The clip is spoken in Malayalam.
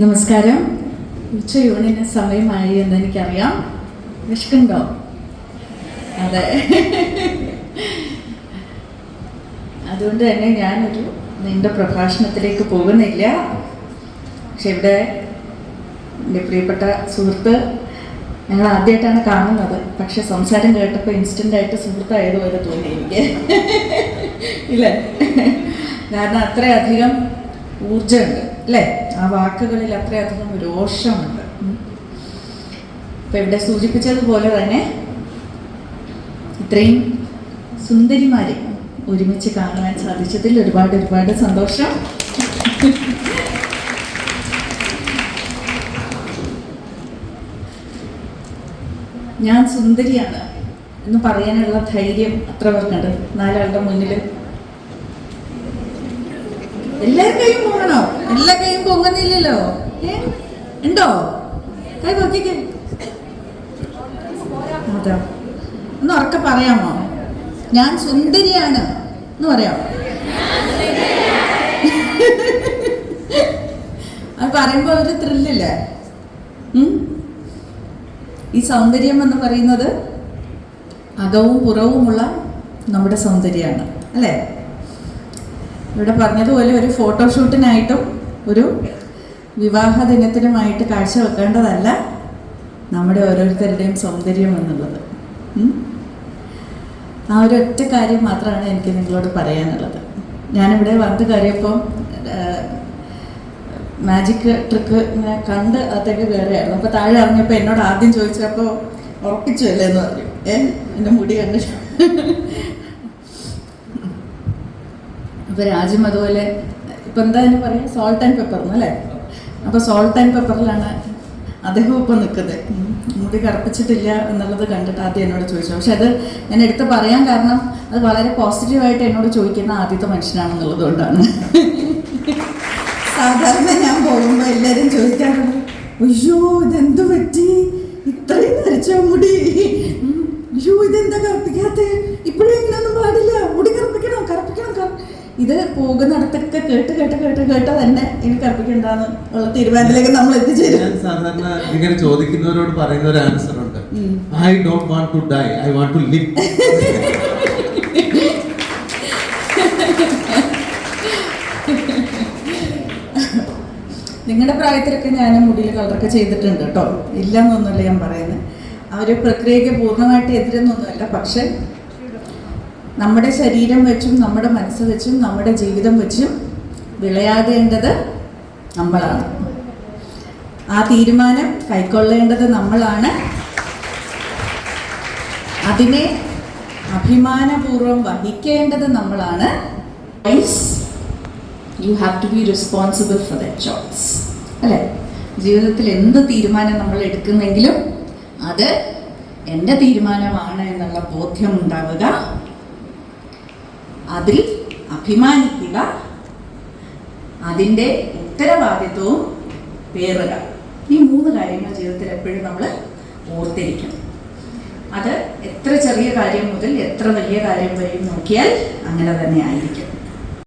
നമസ്കാരം. ഉച്ചയൂണിന് സമയമായി എന്ന് എനിക്കറിയാം. വിശക്കുണ്ടോ അതെ. അതുകൊണ്ട് തന്നെ ഞാനൊരു നീണ്ട പ്രഭാഷണത്തിലേക്ക് പോകുന്നില്ല. പക്ഷെ ഇവിടെ എന്റെ പ്രിയപ്പെട്ട സുഹൃത്ത് ഞങ്ങൾ ആദ്യമായിട്ടാണ് കാണുന്നത്. പക്ഷെ സംസാരം കേട്ടപ്പോൾ ഇൻസ്റ്റന്റ് ആയിട്ട് സുഹൃത്തായതുപോലെ തോന്നി എനിക്ക്. ഇല്ല? കാരണം അത്രയധികം ഊർജമുണ്ട് അല്ലേ? ആ വാക്കുകളിൽ അത്രയധികം രോഷമുണ്ട്. ഇപ്പം ഇവിടെ സൂചിപ്പിച്ചതുപോലെ തന്നെ ഇത്രയും സുന്ദരിമാരെ ഒരുമിച്ച് കാണുവാൻ സാധിച്ചതിൽ ഒരുപാട് ഒരുപാട് സന്തോഷം. ഞാൻ സുന്ദരിയാണ് എന്ന് പറയാനുള്ള ധൈര്യം അത്ര പേർക്കുണ്ട് നാലാളുടെ മുന്നിൽ എല്ലാരും കൈയും പോകണോ എല്ലാ കൈയും പൊങ്ങുന്നില്ലല്ലോ? ഉണ്ടോ? കൈ നോക്കിക്കേ അതാ. ഒന്ന് ഉറക്കെ പറയാമോ? ഞാൻ സുന്ദരിയാണ് എന്ന് പറയാമോ അത് പറയുമ്പോൾ ഒരു ത്രില്ലല്ലേ? ഈ സൗന്ദര്യം എന്ന് പറയുന്നത് അകവും പുറവുമുള്ള നമ്മുടെ സൗന്ദര്യമാണ്. അല്ലേ? ഇവിടെ പറഞ്ഞതുപോലെ ഒരു ഫോട്ടോഷൂട്ടിനായിട്ടും ഒരു വിവാഹ ദിനത്തിനുമായിട്ട് കാഴ്ചവെക്കേണ്ടതല്ല നമ്മുടെ ഓരോരുത്തരുടെയും സൗന്ദര്യം എന്നുള്ളത്? ആ ഒരു ഒറ്റ കാര്യം മാത്രമാണ് എനിക്ക് നിങ്ങളോട് പറയാനുള്ളത്. ഞാനിവിടെ വന്ന് കയറിയപ്പം മാജിക് ട്രിക്ക് ഇങ്ങനെ കണ്ട് അകത്തേക്ക് കയറിയായിരുന്നു അപ്പോൾ താഴെ ഇറങ്ങിയപ്പോൾ എന്നോട് ആദ്യം ചോദിച്ചപ്പോൾ ഉറപ്പിച്ചു അല്ലേ എന്ന് പറഞ്ഞു. ഏ എന്റെ മുടി കണ്ടിട്ട് അപ്പോൾ രാജ്യം അതുപോലെ ഇപ്പം എന്താ എന്ന് പറയാ? സോൾട്ട് ആൻഡ് പെപ്പർ അല്ലേ? അപ്പോൾ സോൾട്ട് ആൻഡ് പെപ്പറിലാണ് അദ്ദേഹം ഇപ്പൊ നിൽക്കുന്നത്. മുടി കറപ്പിച്ചിട്ടില്ല എന്നുള്ളത് കണ്ടിട്ട് ആദ്യം എന്നോട് ചോദിച്ചു. പക്ഷെ അത് ഞാൻ എടുത്ത് പറയാൻ കാരണം അത് വളരെ പോസിറ്റീവായിട്ട് എന്നോട് ചോദിക്കുന്ന ആദ്യത്തെ മനുഷ്യനാണെന്നുള്ളത് കൊണ്ടാണ്. സാധാരണ ഞാൻ പോകുമ്പോൾ എല്ലാരും ചോദിക്കാറുണ്ട് അയ്യോ ഇതെന്ത് പറ്റി? ഇത് പോകുന്നിടത്തൊക്കെ കേട്ട് കേട്ട് കേട്ട് കേട്ട് തന്നെ എനിക്ക് അർപ്പിക്കണ്ടെന്ന് ഉള്ള തീരുമാനത്തിലേക്ക് നമ്മൾ എത്തിച്ചേരും. സാധാരണ ഇങ്ങനെ ചോദിക്കുന്നവരോട് പറയുന്ന ഒരു ആൻസർ ഉണ്ട് I don't want to die I want to live നിങ്ങളുടെ പ്രായത്തിലൊക്കെ ഞാൻ മുടിയിൽ കളറൊക്കെ ചെയ്തിട്ടുണ്ട് കേട്ടോ ഇല്ല എന്നൊന്നുമല്ല ഞാൻ പറയുന്നത്. ആ ഒരു പ്രക്രിയയ്ക്ക് പൂർണമായിട്ട് എതിരെന്നൊന്നുമല്ല. പക്ഷെ നമ്മുടെ ശരീരം വെച്ചും നമ്മുടെ മനസ്സ് വെച്ചും നമ്മുടെ ജീവിതം വെച്ചും വിളയാകേണ്ടത് നമ്മളാണ്. ആ തീരുമാനം കൈക്കൊള്ളേണ്ടത് നമ്മളാണ്. അതിനെ അഭിമാനപൂർവം വഹിക്കേണ്ടത് നമ്മളാണ്. You have to be responsible for the choice അല്ലേ? ജീവിതത്തിൽ എന്ത് തീരുമാനം നമ്മൾ എടുക്കുന്നെങ്കിലും അത് എന്റെ തീരുമാനമാണ് എന്നുള്ള ബോധ്യം ഉണ്ടാവുക. അതിൽ അഭിമാനിക്കുക. അതിന്റെ ഉത്തരവാദിത്വവും പേറുക ഈ മൂന്ന് കാര്യങ്ങൾ ജീവിതത്തിൽ എപ്പോഴും നമ്മൾ ഓർത്തിരിക്കണം. അത് എത്ര ചെറിയ കാര്യം മുതൽ എത്ര വലിയ കാര്യം വരെയും നോക്കിയാൽ അങ്ങനെ തന്നെ ആയിരിക്കും.